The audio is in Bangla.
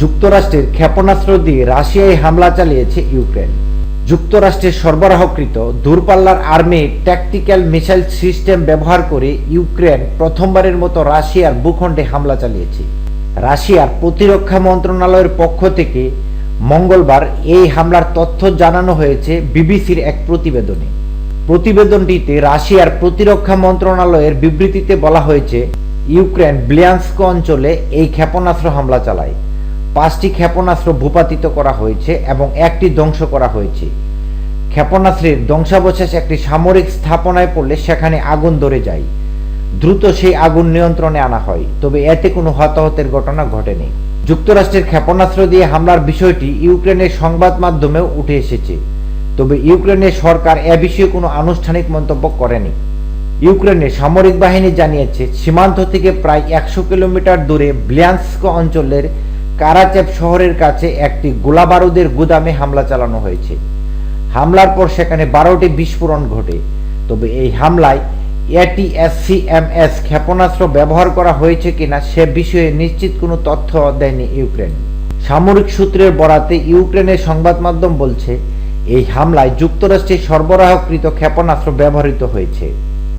যুক্তরাষ্ট্রের ক্ষেপণাস্ত্র দিয়ে রাশিয়ায় হামলা চালিয়েছে ইউক্রেন। যুক্তরাষ্ট্রের সরবরাহকৃত দূরপাল্লার আর্মি ট্যাকটিক্যাল মিসাইল সিস্টেম ব্যবহার করে ইউক্রেন প্রথমবারের মতো রাশিয়ার ভূখণ্ডে হামলা চালিয়েছে। রাশিয়ার প্রতিরক্ষা মন্ত্রণালয়ের পক্ষ থেকে মঙ্গলবার এই হামলার তথ্য জানানো হয়েছে বিবিসির এক প্রতিবেদনে। প্রতিবেদনটিতে রাশিয়ার প্রতিরক্ষা মন্ত্রণালয়ের বিবৃতিতে বলা হয়েছে, ইউক্রেন ব্লিয়ান্স্ক অঞ্চলে এই ক্ষেপণাস্ত্র হামলা চালায়। পাঁচটি ক্ষেপণাস্ত্র ভূপাতিত করা হয়েছে এবং একটি ধ্বংস করা হয়েছে। ক্ষেপণাস্ত্রের ধ্বংসাবশেষ একটি সামরিক স্থাপনায় পড়লে সেখানে আগুন ধরে যায়। দ্রুত সেই আগুন নিয়ন্ত্রণে আনা হয়, তবে এতে কোনো হতাহতের ঘটনা ঘটেনি। যুক্তরাষ্ট্রের ক্ষেপণাস্ত্র দিয়ে হামলার বিষয়টি ইউক্রেনের সংবাদ মাধ্যমেও উঠে এসেছে, তবে ইউক্রেনের সরকার এ বিষয়ে কোনো আনুষ্ঠানিক মন্তব্য করেনি। ইউক্রেনের সামরিক বাহিনী জানিয়েছে, সীমান্ত থেকে প্রায় একশো কিলোমিটার দূরে ব্লিয়ান্স্ক অঞ্চলের কারাচেপ শহরের কাছে একটি গোলাবারুদের গুদামে হামলা চালানো হয়েছে। হামলার পর সেখানে বারোটি বিস্ফোরণ ঘটে। তবে এই হামলায় এটিএসসিএমএস ক্ষেপণাস্ত্র ব্যবহার করা হয়েছে কিনা সে বিষয়ে নিশ্চিত কোনো তথ্য দেয়নি ইউক্রেন। সামরিক সূত্রের বরাতে ইউক্রেনের সংবাদ মাধ্যম বলছে, এই হামলায় যুক্তরাষ্ট্রের সরবরাহকৃত ক্ষেপণাস্ত্র ব্যবহৃত হয়েছে।